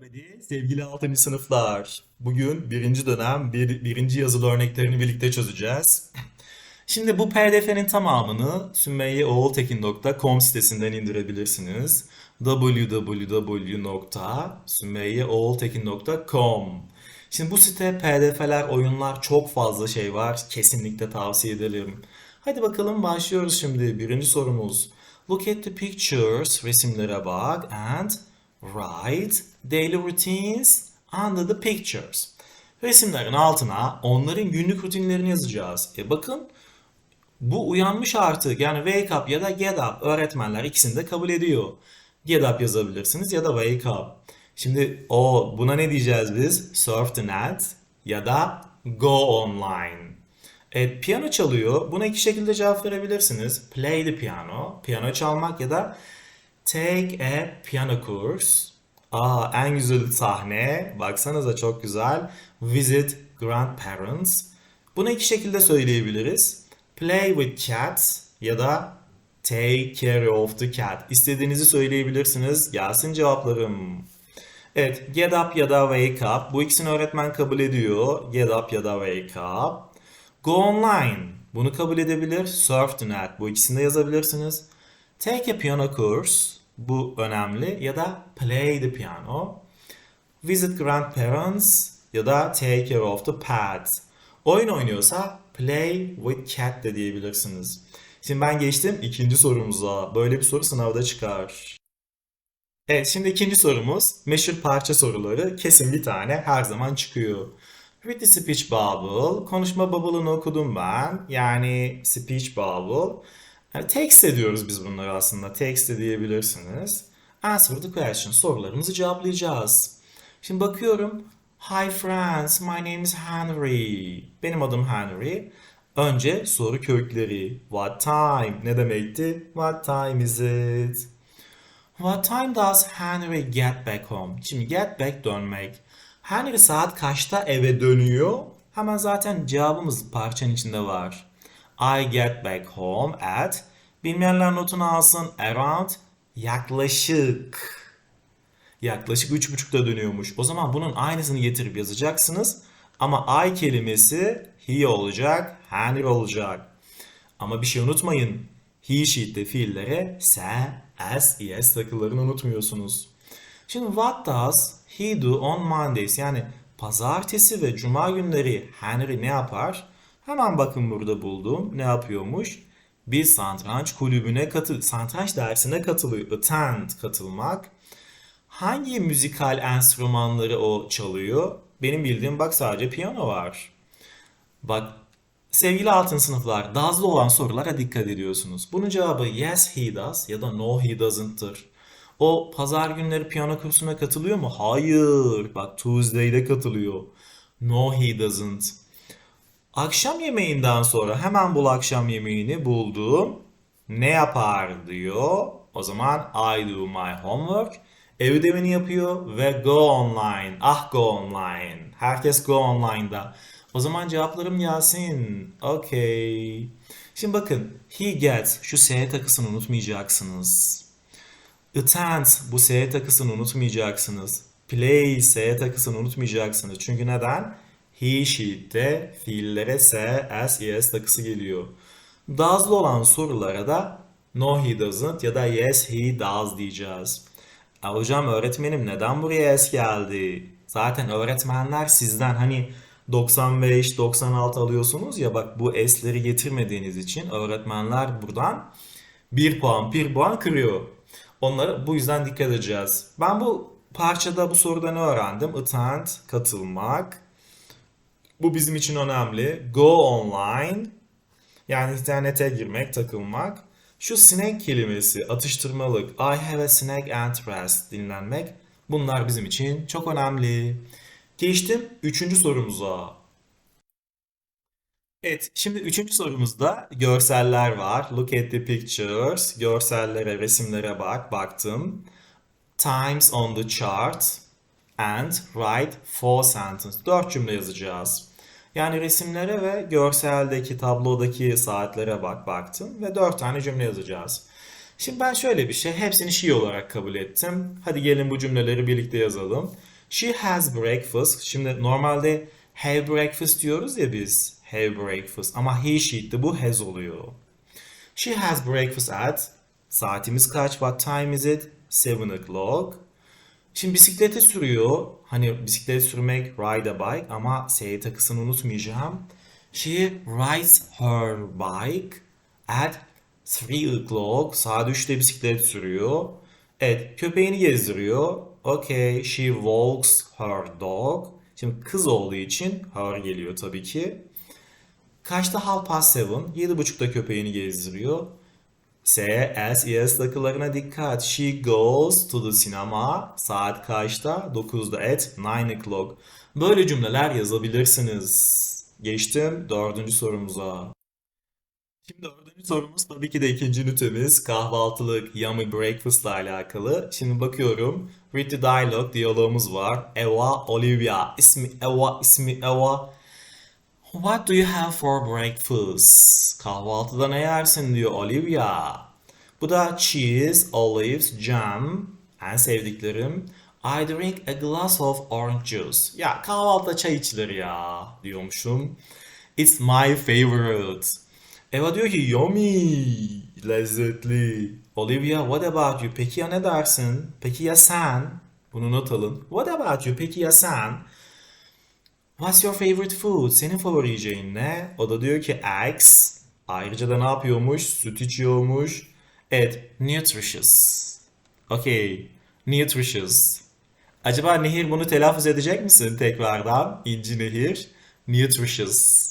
everybody. Sevgili 6. sınıflar. Bugün birinci dönem bir, birinci yazılı örneklerini birlikte çözeceğiz. Şimdi bu pdf'nin tamamını sümeyyeoğultekin.com sitesinden indirebilirsiniz. www.sümeyyeoğultekin.com Şimdi bu site pdf'ler, oyunlar çok fazla şey var. Kesinlikle tavsiye ederim. Hadi bakalım başlıyoruz şimdi. Birinci sorumuz. Look at the pictures. Resimlere bak and write daily routines under the pictures. Resimlerin altına onların günlük rutinlerini yazacağız. E bakın bu uyanmış artık yani wake up ya da get up öğretmenler ikisini de kabul ediyor. Get up yazabilirsiniz ya da wake up. Şimdi o buna ne diyeceğiz biz? Surf the net ya da go online. Evet, piyano çalıyor. Buna iki şekilde cevap verebilirsiniz. Play the piano, piyano çalmak ya da take a piano course. Aa, en güzel sahne. Baksanıza çok güzel. Visit grandparents. Bunu iki şekilde söyleyebiliriz. Play with cats ya da take care of the cat. İstediğinizi söyleyebilirsiniz. Gelsin cevaplarım. Evet, get up ya da wake up. Bu ikisini öğretmen kabul ediyor. Get up ya da wake up. Go online. Bunu kabul edebilir. Surf the net. Bu ikisini de yazabilirsiniz. Take a piano course. Bu önemli. Ya da play the piano. Visit grandparents ya da take care of the pet. Oyun oynuyorsa play with cat de diyebilirsiniz. Şimdi ben geçtim ikinci sorumuza. Böyle bir soru sınavda çıkar. Evet şimdi ikinci sorumuz meşhur parça soruları. Kesin bir tane her zaman çıkıyor. Read the speech bubble. Konuşma bubble'ını okudum ben. Yani speech bubble. Yani text ediyoruz biz bunları aslında. Text de diyebilirsiniz. Answer the question. Sorularımızı cevaplayacağız. Şimdi bakıyorum. Hi friends, my name is Henry. Benim adım Henry. Önce soru kökleri. What time? Ne demekti? What time is it? What time does Henry get back home? Şimdi get back dönmek. Henry saat kaçta eve dönüyor? Hemen zaten cevabımız parçanın içinde var. I get back home at bilmeyenler notunu alsın around yaklaşık. Yaklaşık 3.30'da dönüyormuş. O zaman bunun aynısını getirip yazacaksınız. Ama I kelimesi he olacak, Henry olacak. Ama bir şey unutmayın. He sheet'te fiillere s, s, es takılarını unutmuyorsunuz. Şimdi what does he do on Mondays? Yani pazartesi ve cuma günleri Henry ne yapar? Hemen bakın burada buldum. Ne yapıyormuş? Bir satranç kulübüne katıl, satranç dersine katılıyor. Attend, katılmak. Hangi müzikal enstrümanları o çalıyor? Benim bildiğim bak sadece piyano var. Bak sevgili altın sınıflar dazlı olan sorulara dikkat ediyorsunuz. Bunun cevabı yes he does ya da no he doesn't'tır. O pazar günleri piyano kursuna katılıyor mu? Hayır. Bak Tuesday'de katılıyor. No he doesn't. Akşam yemeğinden sonra hemen bul akşam yemeğini buldum. Ne yapar diyor. O zaman I do my homework. Ev ödevini yapıyor ve go online. Ah go online. Herkes go online'da. O zaman cevaplarım gelsin. Okay. Şimdi bakın. He gets. Şu S takısını unutmayacaksınız. Attend. Bu S takısını unutmayacaksınız. Play S takısını unutmayacaksınız. Çünkü neden? He sheet'te fiillere S, S, es takısı geliyor. Does'lı olan sorulara da no he doesn't ya da yes he does diyeceğiz. E hocam öğretmenim neden buraya S geldi? Zaten öğretmenler sizden hani 95, 96 alıyorsunuz ya bak bu S'leri getirmediğiniz için öğretmenler buradan 1 puan 1 puan kırıyor. Onlara bu yüzden dikkat edeceğiz. Ben bu parçada bu soruda ne öğrendim? Attend, katılmak. Bu bizim için önemli. Go online. Yani internete girmek, takılmak. Şu snack kelimesi, atıştırmalık. I have a snack and rest, dinlenmek. Bunlar bizim için çok önemli. Geçtim üçüncü sorumuza. Evet, şimdi üçüncü sorumuzda görseller var. Look at the pictures. Görsellere, resimlere bak, baktım. Times on the chart and write four sentence. Dört cümle yazacağız. Yani resimlere ve görseldeki, tablodaki saatlere bak, baktım ve dört tane cümle yazacağız. Şimdi ben şöyle bir şey, hepsini she olarak kabul ettim. Hadi gelin bu cümleleri birlikte yazalım. She has breakfast. Şimdi normalde have breakfast diyoruz ya biz. Have breakfast. Ama he she'ti bu has oluyor. She has breakfast at. Saatimiz kaç? What time is it? 7 o'clock. Şimdi bisiklete sürüyor. Hani bisiklet sürmek ride a bike ama S takısını unutmayacağım. She rides her bike at 3 o'clock. Saat 3'te bisiklet sürüyor. Evet, köpeğini gezdiriyor. Okay, she walks her dog. Şimdi kız olduğu için her geliyor tabii ki. Kaçta half past seven? Yedi buçukta köpeğini gezdiriyor. S, S, yes takılarına dikkat. She goes to the cinema. Saat kaçta? 9'da at 9 o'clock. Böyle cümleler yazabilirsiniz. Geçtim dördüncü sorumuza. Şimdi dördüncü sorumuz tabii ki de ikinci ünitemiz kahvaltılık yummy breakfast ile alakalı. Şimdi bakıyorum. Read the dialogue diyalogumuz var. Eva, Olivia. İsmi Eva, ismi Eva. What do you have for breakfast? Kahvaltıda ne yersin diyor Olivia. Bu da cheese, olives, jam. En sevdiklerim. I drink a glass of orange juice. Ya kahvaltıda çay içilir ya diyormuşum. It's my favorite. Eva diyor ki yummy, lezzetli. Olivia what about you? Peki ya ne dersin? Peki ya sen? Bunu not alın. What about you? Peki ya sen? What's your favorite food? Senin favori yiyeceğin ne? O da diyor ki eggs. Ayrıca da ne yapıyormuş? Süt içiyormuş. Evet, nutritious. Okay, nutritious. Acaba Nehir bunu telaffuz edecek misin tekrardan? İnci Nehir. Nutritious.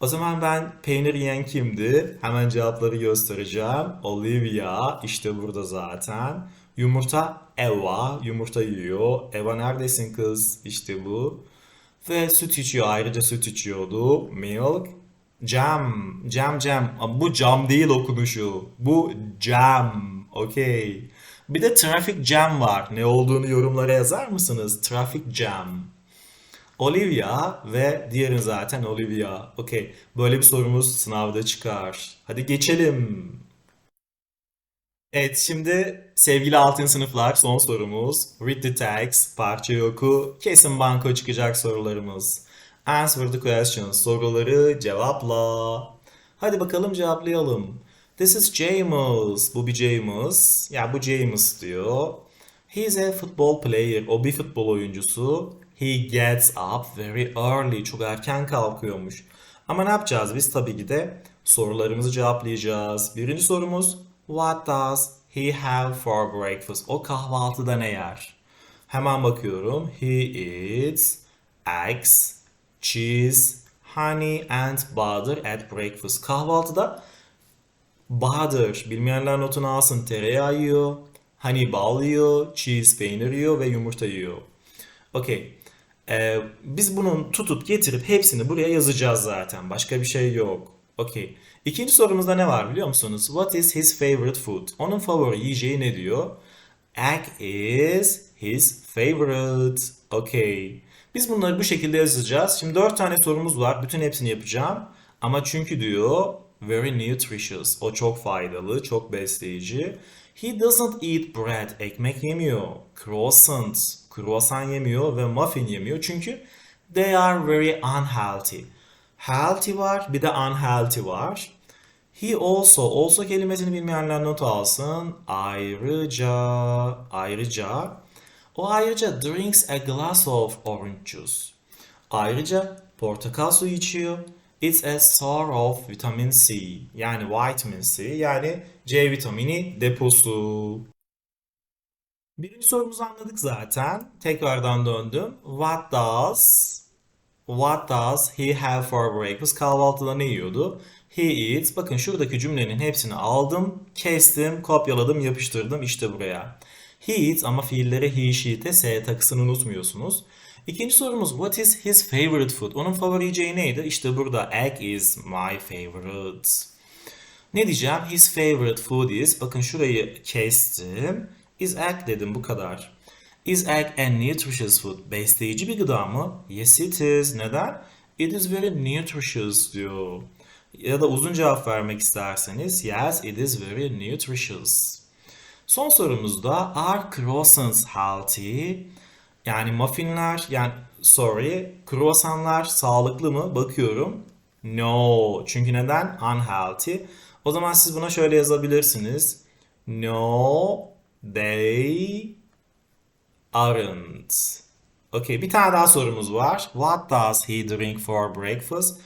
O zaman ben peynir yiyen kimdi? Hemen cevapları göstereceğim. Olivia işte burada zaten. Yumurta Eva. Yumurta yiyor. Eva neredesin kız? İşte bu. Ve süt içiyor. Ayrıca süt içiyordu. Milk. Jam. Jam jam. Bu cam değil okunuşu. Bu jam. Okey. Bir de traffic jam var. Ne olduğunu yorumlara yazar mısınız? Traffic jam. Olivia ve diğerin zaten Olivia. Okey. Böyle bir sorumuz sınavda çıkar. Hadi geçelim. Evet şimdi sevgili altın sınıflar son sorumuz. Read the text, parçayı oku. Kesin banko çıkacak sorularımız. Answer the questions, soruları cevapla. Hadi bakalım cevaplayalım. This is James. Bu bir James. Ya bu James diyor. He's a football player. O bir futbol oyuncusu. He gets up very early. Çok erken kalkıyormuş. Ama ne yapacağız biz? Tabii ki de sorularımızı cevaplayacağız. Birinci sorumuz What does he have for breakfast? O kahvaltıda ne yer? Hemen bakıyorum. He eats eggs, cheese, honey and butter at breakfast. Kahvaltıda butter, bilmeyenler notunu alsın. Tereyağı yiyor, honey bal yiyor, cheese peynir yiyor ve yumurta yiyor. Okey. Ee, biz bunun tutup getirip hepsini buraya yazacağız zaten. Başka bir şey yok. Okey. İkinci sorumuzda ne var biliyor musunuz? What is his favorite food? Onun favori yiyeceği ne diyor? Egg is his favorite. Okey. Biz bunları bu şekilde yazacağız. Şimdi dört tane sorumuz var. Bütün hepsini yapacağım. Ama çünkü diyor very nutritious. O çok faydalı, çok besleyici. He doesn't eat bread. Ekmek yemiyor. Croissant. Kruvasan yemiyor ve muffin yemiyor. Çünkü they are very unhealthy. Healthy var, bir de unhealthy var. He also, also kelimesini bilmeyenler not alsın. Ayrıca, ayrıca, o ayrıca drinks a glass of orange juice. Ayrıca portakal suyu içiyor. It's a source of vitamin C. Yani vitamin C, yani C vitamini deposu. Birinci sorumuzu anladık zaten. Tekrardan döndüm. What does What does he have for breakfast? Kahvaltıda ne yiyordu? He eats. Bakın şuradaki cümlenin hepsini aldım, kestim, kopyaladım, yapıştırdım işte buraya. He eats ama fiilleri he, she'te S takısını unutmuyorsunuz. İkinci sorumuz what is his favorite food? Onun favori yiyeceği neydi? İşte burada egg is my favorite. Ne diyeceğim? His favorite food is. Bakın şurayı kestim. Is egg dedim bu kadar. Is egg a nutritious food? Besleyici bir gıda mı? Yes it is. Neden? It is very nutritious diyor. Ya da uzun cevap vermek isterseniz yes it is very nutritious. Son sorumuzda are croissants healthy? Yani muffinler yani sorry kruvasanlar sağlıklı mı? Bakıyorum. No. Çünkü neden? Unhealthy. O zaman siz buna şöyle yazabilirsiniz. No, they aren't. Okey, bir tane daha sorumuz var. What does he drink for breakfast?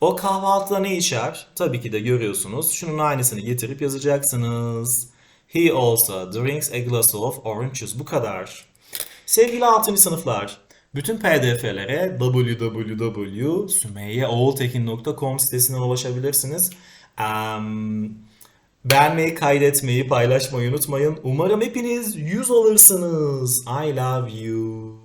O kahvaltıda ne içer? Tabii ki de görüyorsunuz. Şunun aynısını getirip yazacaksınız. He also drinks a glass of orange juice. Bu kadar. Sevgili 6. sınıflar, bütün pdf'lere www.sümeyyeoğultekin.com sitesinden ulaşabilirsiniz. Em, beğenmeyi, kaydetmeyi, paylaşmayı unutmayın. Umarım hepiniz 100 alırsınız. I love you.